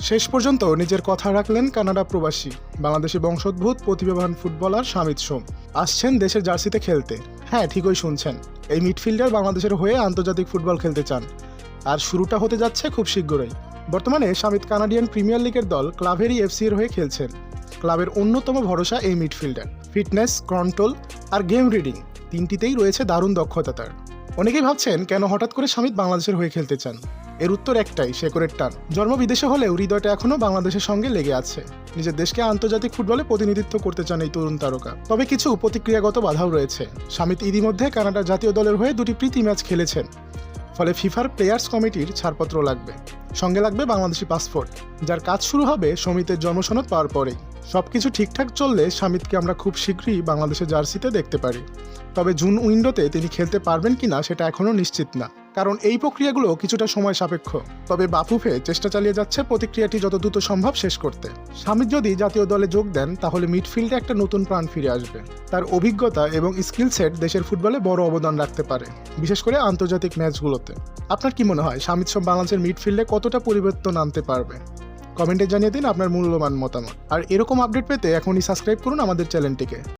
শেষ পর্যন্ত নিজের কথা রাখলেন কানাডা প্রবাসী, বাংলাদেশি বংশোদ্ভূত, প্রতিভাবান ফুটবলার শামিত সোম। আসছেন দেশের জার্সিতে খেলতে। হ্যাঁ ঠিকই শুনছেন। এই মিডফিল্ডার বাংলাদেশের হয়ে আন্তর্জাতিক ফুটবল খেলতে চান। আর শুরুটা হতে যাচ্ছে খুব শীঘ্রই। বর্তমানে শামিত কানাডিয়ান প্রিমিয়ার লিগের দল ক্লাভেরি এফসি এর হয়ে খেলছেন। ক্লাবের অন্যতম ভরসা এই মিডফিল্ডার। ফিটনেস, কন্ট্রোল আর গেম রিডিং তিনটিতেই রয়েছে দারুণ দক্ষতা তার। অনেকেই ভাবছেন, কেন হঠাৎ করে শামিত বাংলাদেশের হয়ে খেলতে চান? এর উত্তর একটাই শেকরের টান। জন্ম বিদেশে হলেও হৃদয়টা এখনও বাংলাদেশের সঙ্গে লেগে আছে। নিজের দেশকে আন্তর্জাতিক ফুটবলে প্রতিনিধিত্ব করতে চান এই তরুণ তারকা। তবে কিছু প্রতিক্রিয়াগত বাধাও রয়েছে। শামিত ইতিমধ্যে কানাডার জাতীয় দলের হয়ে দুটি প্রীতি ম্যাচ খেলেছেন। ফলে ফিফার প্লেয়ার্স কমিটির ছাড়পত্র লাগবে। সঙ্গে লাগবে বাংলাদেশি পাসপোর্ট, যার কাজ শুরু হবে সমিতের জন্মসনদ পাওয়ার পরেই। সবকিছু ঠিকঠাক চললে শামিতকে আমরা খুব শীঘ্রই বাংলাদেশের জার্সিতে দেখতে পারি। তবে জুন উইন্ডোতে তিনি খেলতে পারবেন কিনা সেটা এখনও নিশ্চিত না। কারণ এই প্রক্রিয়াগুলো কিছুটা সময় সাপেক্ষ। তবে বাফুফে চেষ্টা চালিয়ে যাচ্ছে প্রতিক্রিয়াটি যত দ্রুত সম্ভব শেষ করতে। স্বামী যদি জাতীয় দলে যোগ দেন, তাহলে মিডফিল্ডে একটা নতুন প্রাণ ফিরে আসবে। তার অভিজ্ঞতা এবং স্কিল সেট দেশের ফুটবলে বড় অবদান রাখতে পারে, বিশেষ করে আন্তর্জাতিক ম্যাচগুলোতে। আপনার কি মনে হয় স্বামী সব বাংলাদেশের মিডফিল্ডে কতটা পরিবর্তন আনতে পারবে? কমেন্টে জানিয়ে দিন আপনার মূল্যবান মতামত। আর এরকম আপডেট পেতে এখনই সাবস্ক্রাইব করুন আমাদের চ্যানেলটিকে।